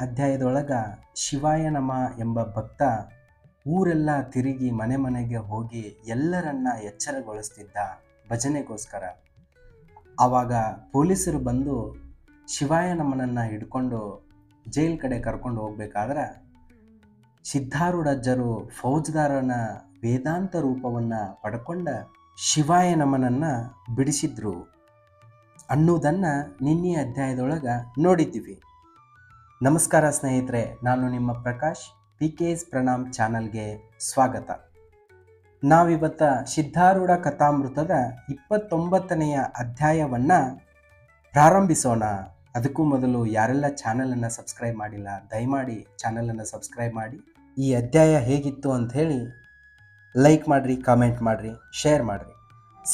ಅಧ್ಯಾಯದೊಳಗ ಶಿವಾಯ ನಮ ಎಂಬ ಭಕ್ತ ಊರೆಲ್ಲ ತಿರುಗಿ ಮನೆ ಮನೆಗೆ ಹೋಗಿ ಎಲ್ಲರನ್ನ ಎಚ್ಚರಗೊಳಿಸ್ತಿದ್ದ ಭಜನೆಗೋಸ್ಕರ. ಆವಾಗ ಪೊಲೀಸರು ಬಂದು ಶಿವಾಯ ನಮನನ್ನು ಹಿಡ್ಕೊಂಡು ಜೈಲ್ ಕಡೆ ಕರ್ಕೊಂಡು ಹೋಗ್ಬೇಕಾದ್ರೆ ಸಿದ್ಧಾರೂಢಜ್ಜರು ಫೌಜ್ದಾರನ ವೇದಾಂತ ರೂಪವನ್ನು ಪಡ್ಕೊಂಡ ಶಿವಾಯ ಬಿಡಿಸಿದ್ರು ಅನ್ನೋದನ್ನು ನಿನ್ನೆ ಅಧ್ಯಾಯದೊಳಗೆ ನೋಡಿದ್ದೀವಿ. ನಮಸ್ಕಾರ ಸ್ನೇಹಿತರೆ, ನಾನು ನಿಮ್ಮ Prakash P K S Pranam ಚಾನಲ್ಗೆ ಸ್ವಾಗತ. ನಾವಿವತ್ತ ಸಿದ್ಧಾರೂಢ ಕಥಾಮೃತದ ಇಪ್ಪತ್ತೊಂಬತ್ತನೆಯ ಅಧ್ಯಾಯವನ್ನು ಪ್ರಾರಂಭಿಸೋಣ. ಅದಕ್ಕೂ ಮೊದಲು ಯಾರೆಲ್ಲ ಚಾನಲನ್ನು ಸಬ್ಸ್ಕ್ರೈಬ್ ಮಾಡಿಲ್ಲ, ದಯಮಾಡಿ ಚಾನಲನ್ನು ಸಬ್ಸ್ಕ್ರೈಬ್ ಮಾಡಿ. ಈ ಅಧ್ಯಾಯ ಹೇಗಿತ್ತು ಅಂತ ಹೇಳಿ ಲೈಕ್ ಮಾಡಿರಿ, ಕಾಮೆಂಟ್ ಮಾಡಿರಿ, ಶೇರ್ ಮಾಡಿರಿ.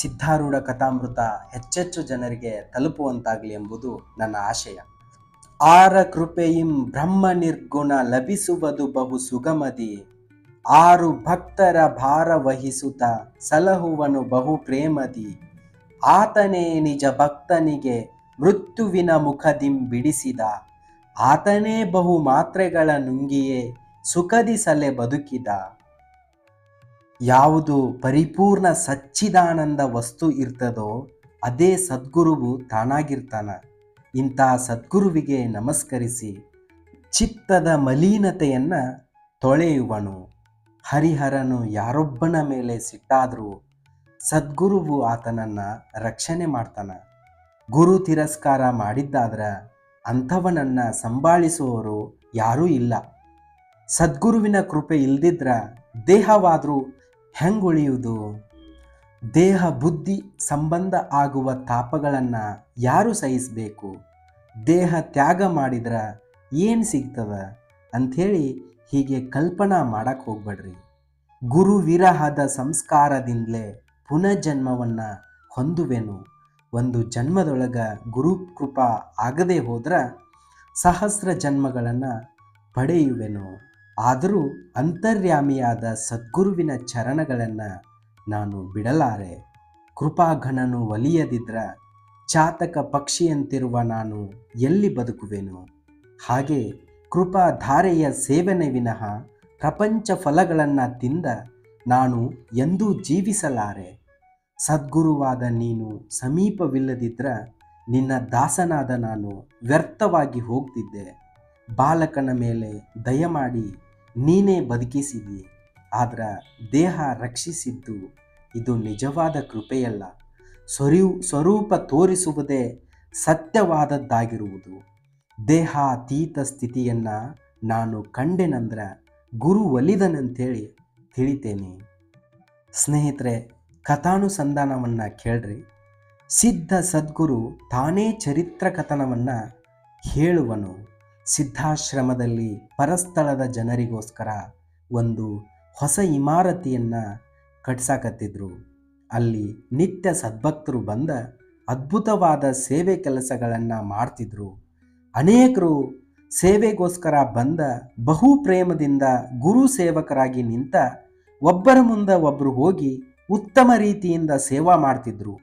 ಸಿದ್ಧಾರೂಢ ಕಥಾಮೃತ ಹೆಚ್ಚೆಚ್ಚು ಜನರಿಗೆ ತಲುಪುವಂತಾಗಲಿ ಎಂಬುದು ನನ್ನ ಆಶಯ. ಆರ ಕೃಪೆಯಿಂ ಬ್ರಹ್ಮ ನಿರ್ಗುಣ ಲಭಿಸುವುದು ಬಹು ಸುಗಮದಿ. ಆರು ಭಕ್ತರ ಭಾರ ವಹಿಸುತ್ತ ಸಲಹುವನು ಬಹು ಪ್ರೇಮದಿ. ಆತನೇ ನಿಜ ಭಕ್ತನಿಗೆ ಮೃತ್ಯುವಿನ ಮುಖದಿಂ ಬಿಡಿಸಿದ. ಆತನೇ ಬಹು ಮಾತ್ರೆಗಳ ನುಂಗಿಯೇ ಸುಖದಿ ಸಲೆ ಬದುಕಿದ. ಯಾವುದು ಪರಿಪೂರ್ಣ ಸಚ್ಚಿದಾನಂದ ವಸ್ತು ಇರ್ತದೋ, ಅದೇ ಸದ್ಗುರುವು ತಾನಾಗಿರ್ತಾನ. ಇಂಥ ಸದ್ಗುರುವಿಗೆ ನಮಸ್ಕರಿಸಿ ಚಿತ್ತದ ಮಲೀನತೆಯನ್ನು ತೊಳೆಯುವನು. ಹರಿಹರನು ಯಾರೊಬ್ಬನ ಮೇಲೆ ಸಿಟ್ಟಾದರೂ ಸದ್ಗುರುವು ಆತನನ್ನು ರಕ್ಷಣೆ ಮಾಡ್ತಾನ. ಗುರು ತಿರಸ್ಕಾರ ಮಾಡಿದ್ದಾದ್ರೆ ಅಂಥವನನ್ನು ಸಂಭಾಳಿಸುವವರು ಯಾರೂ ಇಲ್ಲ. ಸದ್ಗುರುವಿನ ಕೃಪೆ ಇಲ್ದಿದ್ರ ದೇಹವಾದರೂ ಹೆಂಗುಳಿಯುವುದು? ದೇಹ ಬುದ್ಧಿ ಸಂಬಂಧ ಆಗುವ ತಾಪಗಳನ್ನು ಯಾರು ಸಹಿಸಬೇಕು? ದೇಹ ತ್ಯಾಗ ಮಾಡಿದ್ರ ಏನು ಸಿಗ್ತದ? ಅಂಥೇಳಿ ಹೀಗೆ ಕಲ್ಪನಾ ಮಾಡಕ್ಕೆ ಹೋಗ್ಬೇಡ್ರಿ. ಗುರು ವಿರಹದ ಸಂಸ್ಕಾರದಿಂದಲೇ ಪುನರ್ಜನ್ಮವನ್ನು ಹೊಂದುವೆನು. ಒಂದು ಜನ್ಮದೊಳಗ ಗುರು ಕೃಪಾ ಆಗದೆ ಹೋದ್ರೆ ಸಹಸ್ರ ಜನ್ಮಗಳನ್ನು ಪಡೆಯುವೆನು. ಆದರೂ ಅಂತರ್ಯಾಮಿಯಾದ ಸದ್ಗುರುವಿನ ಚರಣಗಳನ್ನು ನಾನು ಬಿಡಲಾರೆ. ಕೃಪಾಘನನು ಒಲಿಯದಿದ್ರ ಚಾತಕ ಪಕ್ಷಿಯಂತಿರುವ ನಾನು ಎಲ್ಲಿ ಬದುಕುವೆನು? ಹಾಗೆ ಕೃಪಾಧಾರೆಯ ಸೇವನೆ ವಿನಃ ಪ್ರಪಂಚ ಫಲಗಳನ್ನು ತಿಂದ ನಾನು ಎಂದೂ ಜೀವಿಸಲಾರೆ. ಸದ್ಗುರುವಾದ ನೀನು ಸಮೀಪವಿಲ್ಲದಿದ್ರ ನಿನ್ನ ದಾಸನಾದ ನಾನು ವ್ಯರ್ಥವಾಗಿ ಹೋಗ್ತಿದ್ದೆ. ಬಾಲಕನ ಮೇಲೆ ದಯಮಾಡಿ ನೀನೇ ಬದುಕಿಸಿದಿ. ಆದ್ರೆ ದೇಹ ರಕ್ಷಿಸಿದ್ದು ಇದು ನಿಜವಾದ ಕೃಪೆಯಲ್ಲ. ಸ್ವರೂ ಸ್ವರೂಪ ತೋರಿಸುವುದೇ ಸತ್ಯವಾದದ್ದಾಗಿರುವುದು. ದೇಹಾತೀತ ಸ್ಥಿತಿಯನ್ನು ನಾನು ಕಂಡೆನಂದ್ರ ಗುರು ಒಲಿದನಂತೇಳಿ ತಿಳಿತೇನೆ. ಸ್ನೇಹಿತರೆ, ಕಥಾನುಸಂಧಾನವನ್ನು ಕೇಳ್ರಿ. ಸಿದ್ಧ ಸದ್ಗುರು ತಾನೇ ಚರಿತ್ರ ಕಥನವನ್ನು ಹೇಳುವನು. ಸಿದ್ಧಾಶ್ರಮದಲ್ಲಿ ಪರಸ್ಥಳದ ಜನರಿಗೋಸ್ಕರ ಒಂದು ಹೊಸ ಇಮಾರತಿಯನ್ನು ಕಟ್ಸಾಕತ್ತಿದ್ರು. ಅಲ್ಲಿ ನಿತ್ಯ ಸದ್ಭಕ್ತರು ಬಂದ ಅದ್ಭುತವಾದ ಸೇವೆ ಕೆಲಸಗಳನ್ನು ಮಾಡ್ತಿದ್ರು. ಅನೇಕರು ಸೇವೆಗೋಸ್ಕರ ಬಂದ ಬಹು ಪ್ರೇಮದಿಂದ ಗುರು ಸೇವಕರಾಗಿ ನಿಂತ ಒಬ್ಬರ ಮುಂದೆ ಒಬ್ಬರು ಹೋಗಿ ಉತ್ತಮ ರೀತಿಯಿಂದ ಸೇವಾ ಮಾಡ್ತಿದ್ರು.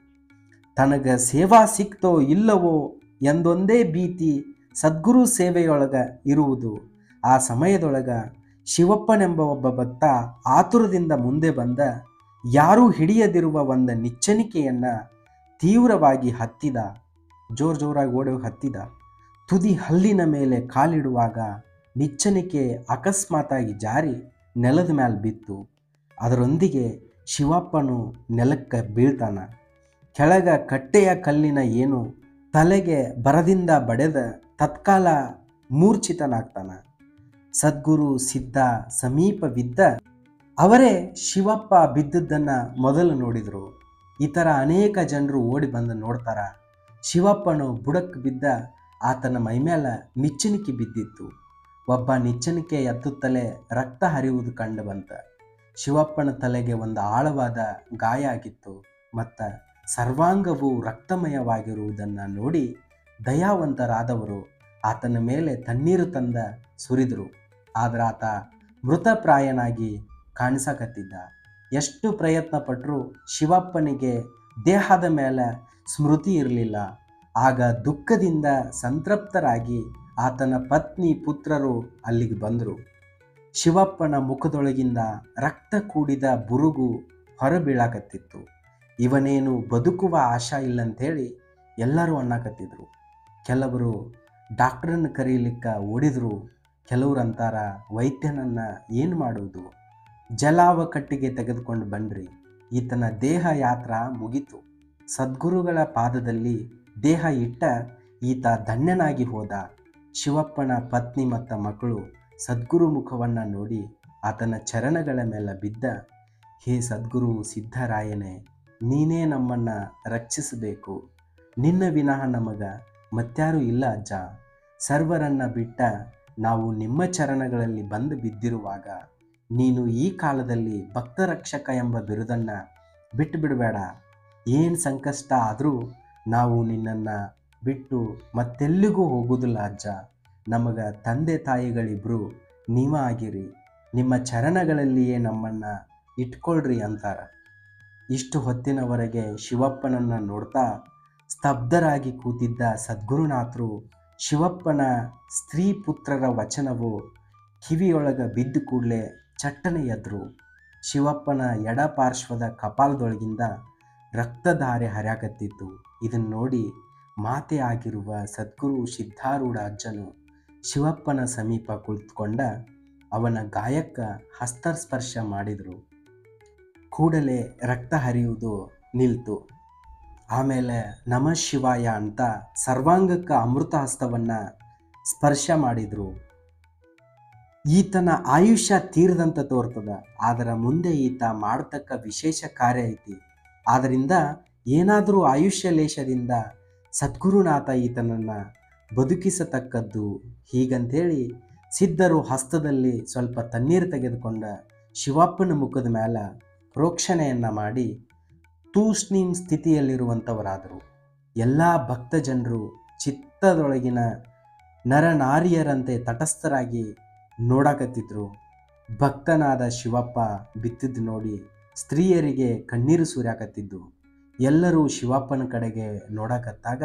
ತನಗೆ ಸೇವಾ ಸಿಕ್ತೋ ಇಲ್ಲವೋ ಎಂದೊಂದೇ ಭೀತಿ ಸದ್ಗುರು ಸೇವೆಯೊಳಗೆ ಇರುವುದು. ಆ ಸಮಯದೊಳಗ ಶಿವಪ್ಪನೆಂಬ ಒಬ್ಬ ಭಕ್ತ ಆತುರದಿಂದ ಮುಂದೆ ಬಂದ ಯಾರೂ ಹಿಡಿಯದಿರುವ ಒಂದು ನಿಚ್ಚಣಿಕೆಯನ್ನು ತೀವ್ರವಾಗಿ ಹತ್ತಿದ, ಜೋರು ಜೋರಾಗಿ ಓಡೋ ಹತ್ತಿದ, ತುದಿ ಹಲ್ಲಿನ ಮೇಲೆ ಕಾಲಿಡುವಾಗ ನಿಚ್ಚಣಿಕೆ ಅಕಸ್ಮಾತಾಗಿ ಜಾರಿ ನೆಲದ ಮೇಲೆ ಬಿತ್ತು. ಅದರೊಂದಿಗೆ ಶಿವಪ್ಪನು ನೆಲಕ್ಕೆ ಬೀಳ್ತಾನ. ಕೆಳಗ ಕಟ್ಟೆಯ ಕಲ್ಲಿನ ಏನು ತಲೆಗೆ ಬರದಿಂದ ಬಡೆದ ತತ್ಕಾಲ ಮೂರ್ಛಿತನಾಗ್ತಾನ. ಸದ್ಗುರು ಸಿದ್ಧ ಸಮೀಪವಿದ್ದ ಅವರೇ ಶಿವಪ್ಪ ಬಿದ್ದದ್ದನ್ನು ಮೊದಲು ನೋಡಿದರು. ಇತರ ಅನೇಕ ಜನರು ಓಡಿ ಬಂದು ನೋಡ್ತಾರ. ಶಿವಪ್ಪನು ಬುಡಕ್ಕೆ ಬಿದ್ದ ಆತನ ಮೈಮೇಲ ನಿಚ್ಚಣಿಕೆ ಬಿದ್ದಿತ್ತು. ಒಬ್ಬ ನಿಚ್ಚಣಿಕೆ ಎತ್ತುತ್ತಲೇ ರಕ್ತ ಹರಿಯುವುದು ಕಂಡು ಬಂತ. ಶಿವಪ್ಪನ ತಲೆಗೆ ಒಂದು ಆಳವಾದ ಗಾಯ ಆಗಿತ್ತು. ಮತ್ತು ಸರ್ವಾಂಗವು ರಕ್ತಮಯವಾಗಿರುವುದನ್ನು ನೋಡಿ ದಯಾವಂತರಾದವರು ಆತನ ಮೇಲೆ ತಣ್ಣೀರು ತಂದ ಸುರಿದರು. ಆದ್ರೆ ಆತ ಮೃತಪ್ರಾಯನಾಗಿ ಕಾಣಿಸಕತ್ತಿದ್ದ. ಎಷ್ಟು ಪ್ರಯತ್ನ ಪಟ್ಟರೂ ಶಿವಪ್ಪನಿಗೆ ದೇಹದ ಮೇಲೆ ಸ್ಮೃತಿ ಇರಲಿಲ್ಲ. ಆಗ ದುಃಖದಿಂದ ಸಂತೃಪ್ತರಾಗಿ ಆತನ ಪತ್ನಿ ಪುತ್ರರು ಅಲ್ಲಿಗೆ ಬಂದರು. ಶಿವಪ್ಪನ ಮುಖದೊಳಗಿಂದ ರಕ್ತ ಕೂಡಿದ ಬುರುಗು ಹೊರಬೀಳಾಕತ್ತಿತ್ತು. ಇವನೇನು ಬದುಕುವ ಆಶಾ ಇಲ್ಲಂತೇಳಿ ಎಲ್ಲರೂ ಅನ್ನಕತ್ತಿದ್ರು. ಕೆಲವರು ಡಾಕ್ಟ್ರನ್ನು ಕರೀಲಿಕ್ಕೆ ಓಡಿದ್ರು. ಕೆಲವ್ರು ಅಂತಾರ ವೈದ್ಯನನ್ನು ಏನು ಮಾಡುವುದು? ಜಲಾವ ಕಟ್ಟಿಗೆ ತೆಗೆದುಕೊಂಡು ಬನ್ರಿ ಈತನ ದೇಹ ಯಾತ್ರ ಮುಗಿತು. ಸದ್ಗುರುಗಳ ಪಾದದಲ್ಲಿ ದೇಹ ಇಟ್ಟ ಈತ ಧನ್ಯನಾಗಿ ಹೋದ. ಶಿವಪ್ಪನ ಪತ್ನಿ ಮತ್ತು ಮಕ್ಕಳು ಸದ್ಗುರು ಮುಖವನ್ನು ನೋಡಿ ಆತನ ಚರಣಗಳ ಮೇಲೆ ಬಿದ್ದ. ಹೇ ಸದ್ಗುರು ಸಿದ್ಧರಾಯನೇ, ನೀನೇ ನಮ್ಮನ್ನು ರಕ್ಷಿಸಬೇಕು. ನಿನ್ನ ವಿನಃ ನಮಗ ಮತ್ಯಾರೂ ಇಲ್ಲ ಅಜ್ಜ. ಸರ್ವರನ್ನ ಬಿಟ್ಟ ನಾವು ನಿಮ್ಮ ಚರಣಗಳಲ್ಲಿ ಬಂದು ಬಿದ್ದಿರುವಾಗ ನೀನು ಈ ಕಾಲದಲ್ಲಿ ಭಕ್ತರಕ್ಷಕ ಎಂಬ ಬಿರುದನ್ನು ಬಿಟ್ಟು ಬಿಡಬೇಡ ಏನು ಸಂಕಷ್ಟ ಆದರೂ ನಾವು ನಿನ್ನನ್ನು ಬಿಟ್ಟು ಮತ್ತೆಲ್ಲಿಗೂ ಹೋಗುವುದಿಲ್ಲ ಅಜ್ಜ. ನಮಗ ತಂದೆ ತಾಯಿಗಳಿಬ್ಬರು ನೀವ ಆಗಿರಿ. ನಿಮ್ಮ ಚರಣಗಳಲ್ಲಿಯೇ ನಮ್ಮನ್ನು ಇಟ್ಕೊಳ್ರಿ ಅಂತಾರ. ಇಷ್ಟು ಹೊತ್ತಿನವರೆಗೆ ಶಿವಪ್ಪನನ್ನು ನೋಡ್ತಾ ಸ್ತಬ್ಧರಾಗಿ ಕೂತಿದ್ದ ಸದ್ಗುರುನಾಥರು ಶಿವಪ್ಪನ ಸ್ತ್ರೀ ಪುತ್ರರ ವಚನವು ಕಿವಿಯೊಳಗೆ ಬಿದ್ದು ಕೂಡಲೇ ಚಟ್ಟನೆ ಎದ್ರು ಶಿವಪ್ಪನ ಎಡ ಪಾರ್ಶ್ವದ ಕಪಾಲದೊಳಗಿಂದ ರಕ್ತಧಾರೆ ಹರಿಯಾಗತ್ತಿತ್ತು ಇದನ್ನು ನೋಡಿ ಮಾತೆ ಆಗಿರುವ ಸದ್ಗುರು ಸಿದ್ಧಾರೂಢ ಅಜ್ಜನು ಶಿವಪ್ಪನ ಸಮೀಪ ಕುಳಿತುಕೊಂಡ ಅವನ ಗಾಯಕ್ಕ ಹಸ್ತಸ್ಪರ್ಶ ಮಾಡಿದರು. ಕೂಡಲೇ ರಕ್ತ ಹರಿಯುವುದು ನಿಲ್ತು. ಆಮೇಲೆ ನಮ ಶಿವಾಯ ಅಂತ ಸರ್ವಾಂಗಕ್ಕೆ ಅಮೃತ ಹಸ್ತವನ್ನು ಸ್ಪರ್ಶ ಮಾಡಿದರು. ಈತನ ಆಯುಷ್ಯ ತೀರದಂತ ತೋರ್ತದ, ಅದರ ಮುಂದೆ ಈತ ಮಾಡತಕ್ಕ ವಿಶೇಷ ಕಾರ್ಯ ಐತಿ. ಆದ್ದರಿಂದ ಏನಾದರೂ ಆಯುಷ್ಯ ಲೇಷದಿಂದ ಸದ್ಗುರುನಾಥ ಈತನನ್ನು ಬದುಕಿಸತಕ್ಕದ್ದು ಹೀಗಂತೇಳಿ ಸಿದ್ಧರು ಹಸ್ತದಲ್ಲಿ ಸ್ವಲ್ಪ ತಣ್ಣೀರು ತೆಗೆದುಕೊಂಡ ಶಿವಪ್ಪನ ಮುಖದ ಮೇಲೆ ಪ್ರೋಕ್ಷಣೆಯನ್ನು ಮಾಡಿ ತೂಷ್ಣೀಂ ಸ್ಥಿತಿಯಲ್ಲಿರುವಂಥವರಾದರು ಎಲ್ಲ ಭಕ್ತ ಜನರು ಚಿತ್ತದೊಳಗಿನ ನರನಾರಿಯರಂತೆ ತಟಸ್ಥರಾಗಿ ನೋಡಕತ್ತಿದ್ರು. ಭಕ್ತನಾದ ಶಿವಪ್ಪ ಬಿತ್ತಿದ್ದು ನೋಡಿ ಸ್ತ್ರೀಯರಿಗೆ ಕಣ್ಣೀರು ಸುರಿಯಾಕತ್ತಿದ್ದು. ಎಲ್ಲರೂ ಶಿವಪ್ಪನ ಕಡೆಗೆ ನೋಡಕತ್ತಾಗ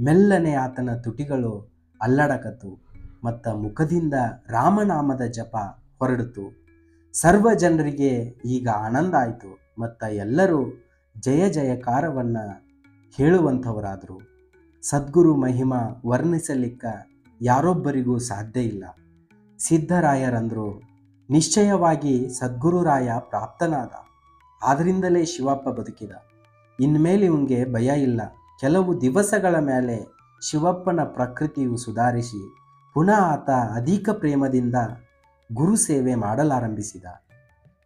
ಮೆಲ್ಲನೆ ಆತನ ತುಟಿಗಳು ಅಲ್ಲಾಡಕತ್ತು ಮತ್ತು ಮುಖದಿಂದ ರಾಮನಾಮದ ಜಪ ಹೊರಡಿತು ಸರ್ವ ಜನರಿಗೆ ಈಗ ಆನಂದ ಆಯಿತು ಮತ್ತು ಎಲ್ಲರೂ ಜಯ ಜಯಕಾರವನ್ನು ಹೇಳುವಂಥವರಾದರು. ಸದ್ಗುರು ಮಹಿಮಾ ವರ್ಣಿಸಲಿಕ್ಕ ಯಾರೊಬ್ಬರಿಗೂ ಸಾಧ್ಯ ಇಲ್ಲ. ಸಿದ್ಧರಾಯರಂದರು ನಿಶ್ಚಯವಾಗಿ ಸದ್ಗುರುರಾಯ ಪ್ರಾಪ್ತನಾದ. ಆದ್ದರಿಂದಲೇ ಶಿವಪ್ಪ ಬದುಕಿದ. ಇನ್ಮೇಲೆ ಇವನಿಗೆ ಭಯ ಇಲ್ಲ. ಕೆಲವು ದಿವಸಗಳ ಮೇಲೆ ಶಿವಪ್ಪನ ಪ್ರಕೃತಿಯು ಸುಧಾರಿಸಿ ಪುನಃ ಆತ ಅಧಿಕ ಪ್ರೇಮದಿಂದ ಗುರು ಸೇವೆ ಮಾಡಲಾರಂಭಿಸಿದ.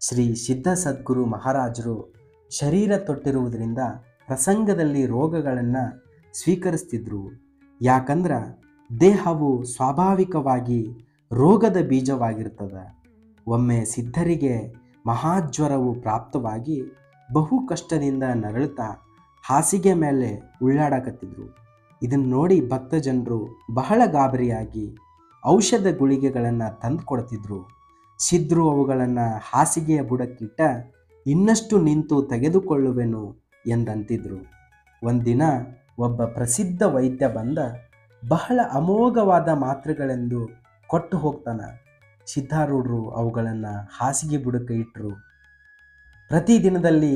ಶ್ರೀ ಸಿದ್ಧ ಸದ್ಗುರು ಮಹಾರಾಜರು ಶರೀರ ತೊಟ್ಟಿರುವುದರಿಂದ ಪ್ರಸಂಗದಲ್ಲಿ ರೋಗಗಳನ್ನು ಸ್ವೀಕರಿಸ್ತಿದ್ರು. ಯಾಕಂದ್ರೆ ದೇಹವು ಸ್ವಾಭಾವಿಕವಾಗಿ ರೋಗದ ಬೀಜವಾಗಿರ್ತದೆ ಒಮ್ಮೆ ಸಿದ್ಧರಿಗೆ ಮಹಾಜ್ವರವು ಪ್ರಾಪ್ತವಾಗಿ ಬಹು ಕಷ್ಟದಿಂದ ನರಳುತ್ತಾ ಹಾಸಿಗೆ ಮೇಲೆ ಉಳ್ಳಾಡಕತ್ತಿದ್ರು. ಇದನ್ನು ನೋಡಿ ಭಕ್ತ ಜನರು ಬಹಳ ಗಾಬರಿಯಾಗಿ ಔಷಧ ಗುಳಿಗೆಗಳನ್ನು ತಂದು ಕೊಡ್ತಿದ್ರು. ಸಿದ್ಧರು ಅವುಗಳನ್ನು ಹಾಸಿಗೆಯ ಬುಡಕ್ಕಿಟ್ಟ ಇನ್ನಷ್ಟು ನಿಂತು ತೆಗೆದುಕೊಳ್ಳುವೆನು ಎಂದಂತಿದ್ರು. ಒಂದಿನ ಒಬ್ಬ ಪ್ರಸಿದ್ಧ ವೈದ್ಯ ಬಂದ ಬಹಳ ಅಮೋಘವಾದ ಮಾತ್ರೆಗಳೆಂದು ಕೊಟ್ಟು ಹೋಗ್ತಾನೆ. ಸಿದ್ಧಾರೂಢರು ಅವುಗಳನ್ನು ಹಾಸಿಗೆ ಬುಡಕ್ಕೆ ಇಟ್ಟರು ಪ್ರತಿದಿನದಲ್ಲಿ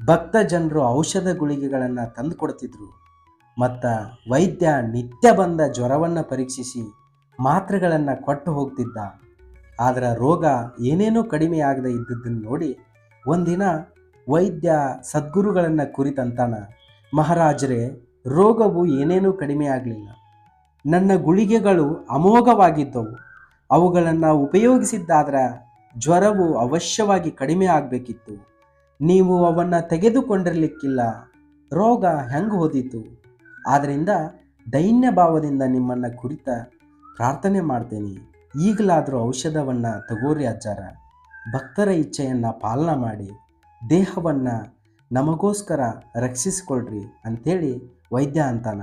ಭಕ್ತ ಜನರು ಔಷಧ ಗುಳಿಗೆಗಳನ್ನು ತಂದು ಕೊಡ್ತಿದ್ರು. ಮತ್ತು ವೈದ್ಯ ನಿತ್ಯ ಬಂದ ಜ್ವರವನ್ನು ಪರೀಕ್ಷಿಸಿ ಮಾತ್ರೆಗಳನ್ನು ಕೊಟ್ಟು ಹೋಗ್ತಿದ್ದ. ಆದರೆ ರೋಗ ಏನೇನೂ ಕಡಿಮೆ ಆಗದೆ ಇದ್ದದ್ದನ್ನು ನೋಡಿ ಒಂದಿನ ವೈದ್ಯ ಸದ್ಗುರುಗಳನ್ನು ಕುರಿತಂತಾನ. ಮಹಾರಾಜರೇ, ರೋಗವು ಏನೇನೂ ಕಡಿಮೆ ಆಗಲಿಲ್ಲ. ನನ್ನ ಗುಳಿಗೆಗಳು ಅಮೋಘವಾಗಿದ್ದವು. ಅವುಗಳನ್ನು ಉಪಯೋಗಿಸಿದ್ದಾದ್ರೆ ಜ್ವರವು ಅವಶ್ಯವಾಗಿ ಕಡಿಮೆ ಆಗಬೇಕಿತ್ತು. ನೀವು ಅವನ್ನು ತೆಗೆದುಕೊಂಡಿರಲಿಕ್ಕಿಲ್ಲ. ರೋಗ ಹೆಂಗೆ ಹೋದಿತು? ಆದ್ದರಿಂದ ದೈನ್ಯ ಭಾವದಿಂದ ನಿಮ್ಮನ್ನು ಕುರಿತ ಪ್ರಾರ್ಥನೆ ಮಾಡ್ತೇನೆ. ಈಗಲಾದರೂ ಔಷಧವನ್ನು ತಗೋರಿ ಅಜ್ಜಾರ. ಭಕ್ತರ ಇಚ್ಛೆಯನ್ನು ಪಾಲನ ಮಾಡಿ, ದೇಹವನ್ನು ನಮಗೋಸ್ಕರ ರಕ್ಷಿಸಿಕೊಳ್ರಿ ಅಂಥೇಳಿ ವೈದ್ಯ ಅಂತಾನ.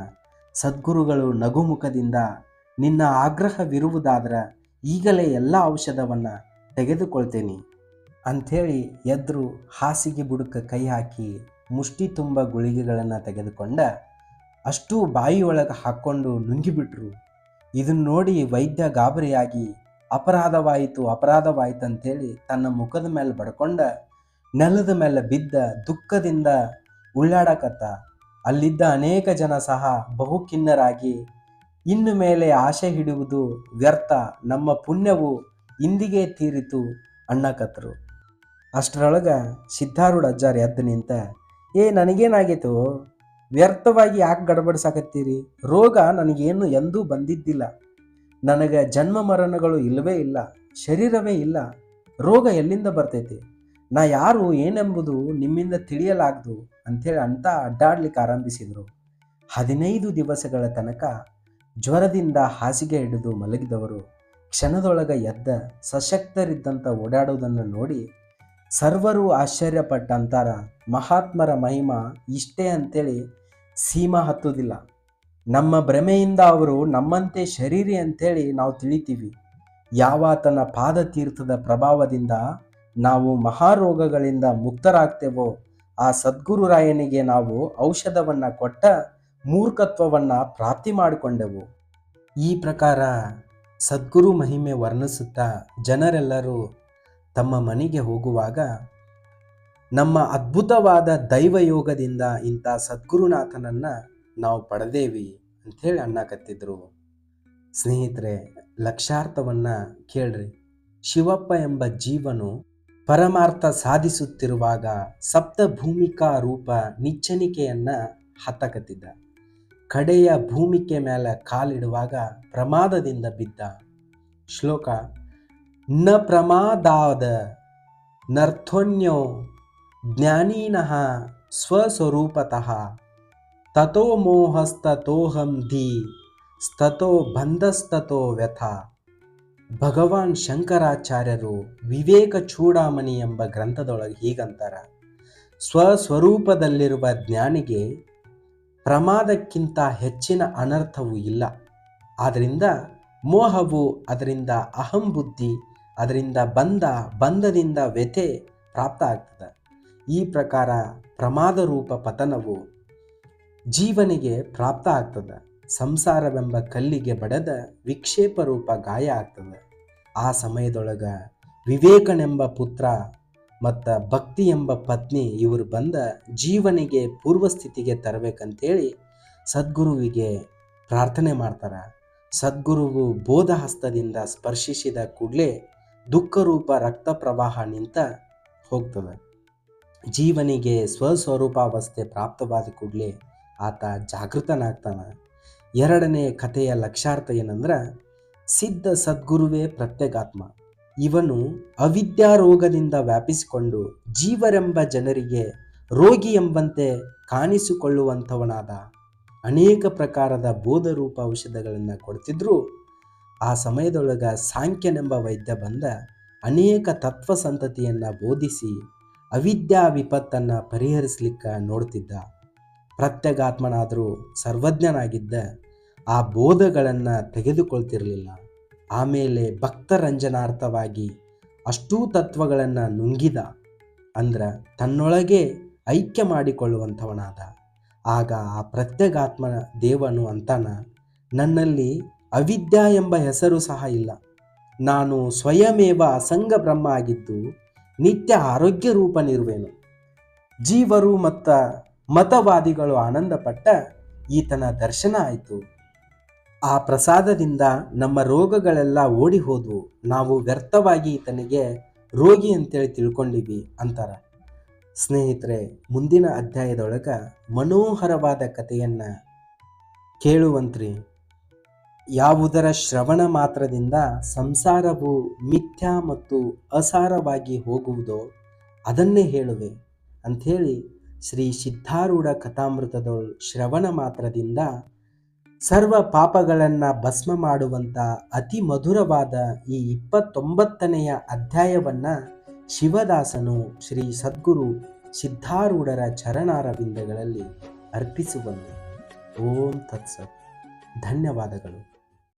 ಸದ್ಗುರುಗಳು ನಗುಮುಖದಿಂದ ನಿನ್ನ ಆಗ್ರಹವಿರುವುದಾದ್ರೆ ಈಗಲೇ ಎಲ್ಲ ಔಷಧವನ್ನು ತೆಗೆದುಕೊಳ್ತೇನೆ. ಅಂಥೇಳಿ ಎದ್ರು ಹಾಸಿಗೆ ಬುಡಕ್ಕೆ ಕೈ ಹಾಕಿ ಮುಷ್ಟಿ ತುಂಬ ಗುಳಿಗೆಗಳನ್ನು ತೆಗೆದುಕೊಂಡ ಅಷ್ಟೂ ಬಾಯಿಯೊಳಗೆ ಹಾಕ್ಕೊಂಡು ನುಂಗಿಬಿಟ್ರು. ಇದನ್ನು ನೋಡಿ ವೈದ್ಯ ಗಾಬರಿಯಾಗಿ, ಅಪರಾಧವಾಯಿತು ಅಪರಾಧವಾಯಿತು ಅಂಥೇಳಿ ತನ್ನ ಮುಖದ ಮೇಲೆ ಬಡ್ಕೊಂಡ ನೆಲದ ಮೇಲೆ ಬಿದ್ದ ದುಃಖದಿಂದ ಉಳ್ಳಾಡಕತ್ತ ಅಲ್ಲಿದ್ದ ಅನೇಕ ಜನ ಸಹ ಬಹುಖಿನ್ನರಾಗಿ ಇನ್ನು ಮೇಲೆ ಆಶೆ ಹಿಡುವುದು ವ್ಯರ್ಥ. ನಮ್ಮ ಪುಣ್ಯವು ಇಂದಿಗೆ ತೀರಿತು ಅನ್ನಕತ್ರು ಅಷ್ಟರೊಳಗ ಸಿದ್ಧಾರೂಢ ಅಜ್ಜಾರ್ ಎದ್ದು ನಿಂತ, ಏ ನನಗೇನಾಗಿತ್ತು ವ್ಯರ್ಥವಾಗಿ ಯಾಕೆ ಗಡಬಡಿಸಾಕತ್ತೀರಿ? ರೋಗ ನನಗೇನು ಎಂದೂ ಬಂದಿದ್ದಿಲ್ಲ. ನನಗೆ ಜನ್ಮ ಮರಣಗಳು ಇಲ್ಲವೇ ಇಲ್ಲ, ಶರೀರವೇ ಇಲ್ಲ. ರೋಗ ಎಲ್ಲಿಂದ ಬರ್ತೈತಿ? ನಾ ಯಾರು ಏನೆಂಬುದು ನಿಮ್ಮಿಂದ ತಿಳಿಯಲಾಗದು ಅಂಥೇಳಿ ಅಂತ ಅಡ್ಡಾಡ್ಲಿಕ್ಕೆ ಆರಂಭಿಸಿದರು. ಹದಿನೈದು ದಿವಸಗಳ ತನಕ ಜ್ವರದಿಂದ ಹಾಸಿಗೆ ಹಿಡಿದು ಮಲಗಿದವರು ಕ್ಷಣದೊಳಗ ಎದ್ದ ಸಶಕ್ತರಿದ್ದಂಥ ಓಡಾಡೋದನ್ನು ನೋಡಿ ಸರ್ವರು ಆಶ್ಚರ್ಯಪಟ್ಟಂತಾರ ಮಹಾತ್ಮರ ಮಹಿಮ ಇಷ್ಟೇ ಅಂತೇಳಿ ಸೀಮಾ ಹತ್ತುವುದಿಲ್ಲ ನಮ್ಮ ಭ್ರಮೆಯಿಂದ ಅವರು ನಮ್ಮಂತೆ ಶರೀರಿ ಅಂತೇಳಿ ನಾವು ತಿಳಿತೀವಿ. ಯಾವಾತನ ಪಾದತೀರ್ಥದ ಪ್ರಭಾವದಿಂದ ನಾವು ಮಹಾರೋಗಗಳಿಂದ ಮುಕ್ತರಾಗ್ತೇವೋ, ಆ ಸದ್ಗುರುರಾಯನಿಗೆ ನಾವು ಔಷಧವನ್ನು ಕೊಟ್ಟ ಮೂರ್ಖತ್ವವನ್ನು ಪ್ರಾಪ್ತಿ ಮಾಡಿಕೊಂಡೆವು. ಈ ಪ್ರಕಾರ ಸದ್ಗುರು ಮಹಿಮೆ ವರ್ಣಿಸುತ್ತಾ ಜನರೆಲ್ಲರೂ ತಮ್ಮ ಮನೆಗೆ ಹೋಗುವಾಗ ನಮ್ಮ ಅದ್ಭುತವಾದ ದೈವಯೋಗದಿಂದ ಇಂಥ ಸದ್ಗುರುನಾಥನನ್ನು ನಾವು ಪಡೆದೇವಿ ಅಂಥೇಳಿ ಅನ್ನಕತ್ತಿದ್ರು ಸ್ನೇಹಿತರೆ, ಲಕ್ಷಾರ್ಥವನ್ನು ಕೇಳ್ರಿ. ಶಿವಪ್ಪ ಎಂಬ ಜೀವನು ಪರಮಾರ್ಥ ಸಾಧಿಸುತ್ತಿರುವಾಗ ಸಪ್ತಭೂಮಿಕಾ ರೂಪ ನಿಚ್ಚಣಿಕೆಯನ್ನು ಹತ್ತಕತ್ತಿದ್ದ ಕಡೆಯ ಭೂಮಿಕೆ ಮೇಲೆ ಕಾಲಿಡುವಾಗ ಪ್ರಮಾದದಿಂದ ಬಿದ್ದ. ಶ್ಲೋಕ, ನ ಪ್ರಮಾದಾದ ನರ್ಥೋನ್ಯೋ ಜ್ಞಾನೀನಃ ಸ್ವಸ್ವರೂಪತಃ ತಥೋ ಮೋಹಸ್ತತೋಹಂ ಧೀ ಸ್ತತೋ ಬಂಧಸ್ತತೋ ವ್ಯಥ. ಭಗವಾನ್ ಶಂಕರಾಚಾರ್ಯರು ವಿವೇಕ ಚೂಡಾಮಣಿ ಎಂಬ ಗ್ರಂಥದೊಳಗೆ ಹೀಗಂತಾರ. ಸ್ವಸ್ವರೂಪದಲ್ಲಿರುವ ಜ್ಞಾನಿಗೆ ಪ್ರಮಾದಕ್ಕಿಂತ ಹೆಚ್ಚಿನ ಅನರ್ಥವೂ ಇಲ್ಲ. ಆದ್ದರಿಂದ ಮೋಹವು ಅದರಿಂದ ಅಹಂಬುದ್ಧಿ ಅದರಿಂದ ಬಂಧ ಬಂಧದಿಂದ ವ್ಯಥೆ ಪ್ರಾಪ್ತ ಆಗ್ತದೆ. ಈ ಪ್ರಕಾರ ಪ್ರಮಾದ ರೂಪ ಪತನವು ಜೀವನಿಗೆ ಪ್ರಾಪ್ತ ಆಗ್ತದೆ. ಸಂಸಾರವೆಂಬ ಕಲ್ಲಿಗೆ ಬಡದ ವಿಕ್ಷೇಪ ರೂಪ ಗಾಯ ಆಗ್ತದೆ. ಆ ಸಮಯದೊಳಗ ವಿವೇಕನೆಂಬ ಪುತ್ರ ಮತ್ತು ಭಕ್ತಿ ಎಂಬ ಪತ್ನಿ ಇವರು ಬಂದ ಜೀವನಿಗೆ ಪೂರ್ವಸ್ಥಿತಿಗೆ ತರಬೇಕಂತೇಳಿ ಸದ್ಗುರುವಿಗೆ ಪ್ರಾರ್ಥನೆ ಮಾಡ್ತಾರೆ. ಸದ್ಗುರುವು ಬೋಧ ಹಸ್ತದಿಂದ ಸ್ಪರ್ಶಿಸಿದ ಕೂಡಲೇ ದುಃಖರೂಪ ರಕ್ತ ಪ್ರವಾಹ ನಿಂತ ಹೋಗ್ತದೆ. ಜೀವನಿಗೆ ಸ್ವಸ್ವರೂಪಾವಸ್ಥೆ ಪ್ರಾಪ್ತವಾದ ಕೂಡಲೇ ಆತ ಜಾಗೃತನಾಗ್ತಾನೆ. ಎರಡನೇ ಕಥೆಯ ಲಕ್ಷಾರ್ಥ ಏನಂದ್ರೆ, ಸಿದ್ಧ ಸದ್ಗುರುವೇ ಪ್ರತ್ಯಗಾತ್ಮ. ಇವನು ಅವಿದ್ಯಾರೋಗದಿಂದ ವ್ಯಾಪಿಸಿಕೊಂಡು ಜೀವರೆಂಬ ಜನರಿಗೆ ರೋಗಿ ಎಂಬಂತೆ ಕಾಣಿಸಿಕೊಳ್ಳುವಂಥವನಾದ ಅನೇಕ ಪ್ರಕಾರದ ಬೋಧರೂಪ ಔಷಧಗಳನ್ನು ಕೊಡ್ತಿದ್ರು. ಆ ಸಮಯದೊಳಗ ಸಾಂಖ್ಯನೆಂಬ ವೈದ್ಯ ಬಂದ ಅನೇಕ ತತ್ವ ಸಂತತಿಯನ್ನು ಬೋಧಿಸಿ ಅವಿದ್ಯಾ ವಿಪತ್ತನ್ನು ಪರಿಹರಿಸಲಿಕ್ಕೆ ನೋಡ್ತಿದ್ದ. ಪ್ರತ್ಯಗಾತ್ಮನಾದರೂ ಸರ್ವಜ್ಞನಾಗಿದ್ದ ಆ ಬೋಧಗಳನ್ನು ತೆಗೆದುಕೊಳ್ತಿರಲಿಲ್ಲ. ಆಮೇಲೆ ಭಕ್ತರಂಜನಾರ್ಥವಾಗಿ ಅಷ್ಟೂ ತತ್ವಗಳನ್ನು ನುಂಗಿದ. ಅಂದ್ರೆ ತನ್ನೊಳಗೆ ಐಕ್ಯ ಮಾಡಿಕೊಳ್ಳುವಂಥವನಾದ. ಆಗ ಆ ಪ್ರತ್ಯಗಾತ್ಮ ದೇವನು ಅಂತಾನ, ನನ್ನಲ್ಲಿ ಅವಿದ್ಯಾ ಎಂಬ ಹೆಸರು ಸಹ ಇಲ್ಲ. ನಾನು ಸ್ವಯಮೇವ ಅಸಂಗ ಬ್ರಹ್ಮ ಆಗಿದ್ದು ನಿತ್ಯ ಆರೋಗ್ಯ ರೂಪನಿರುವೆನು ಜೀವರು ಮತ್ತು ಮತವಾದಿಗಳು ಆನಂದಪಟ್ಟ ಈತನ ದರ್ಶನ ಆಯಿತು. ಆ ಪ್ರಸಾದದಿಂದ ನಮ್ಮ ರೋಗಗಳೆಲ್ಲ ಓಡಿ ಹೋದವು. ನಾವು ವ್ಯರ್ಥವಾಗಿ ಈತನಿಗೆ ರೋಗಿ ಅಂತೇಳಿ ತಿಳ್ಕೊಂಡಿವಿ ಅಂತಾರ. ಸ್ನೇಹಿತರೆ, ಮುಂದಿನ ಅಧ್ಯಾಯದೊಳಗೆ ಮನೋಹರವಾದ ಕಥೆಯನ್ನು ಕೇಳುವಂತ್ರಿ. ಯಾವುದರ ಶ್ರವಣ ಮಾತ್ರದಿಂದ ಸಂಸಾರವು ಮಿಥ್ಯಾ ಮತ್ತು ಅಸಾರವಾಗಿ ಹೋಗುವುದೋ ಅದನ್ನೇ ಹೇಳುವೆ ಅಂಥೇಳಿ ಶ್ರೀ ಸಿದ್ಧಾರೂಢ ಕಥಾಮೃತದ ಶ್ರವಣ ಮಾತ್ರದಿಂದ ಸರ್ವ ಪಾಪಗಳನ್ನು ಭಸ್ಮ ಮಾಡುವಂಥ ಅತಿ ಮಧುರವಾದ ಈ ಇಪ್ಪತ್ತೊಂಬತ್ತನೆಯ ಅಧ್ಯಾಯವನ್ನು ಶಿವದಾಸನು ಶ್ರೀ ಸದ್ಗುರು ಸಿದ್ಧಾರೂಢರ ಚರಣಾರವಿಂದಗಳಲ್ಲಿ ಅರ್ಪಿಸುವಂತೆ. ಓಂ ತತ್ಸತ್. ಧನ್ಯವಾದಗಳು.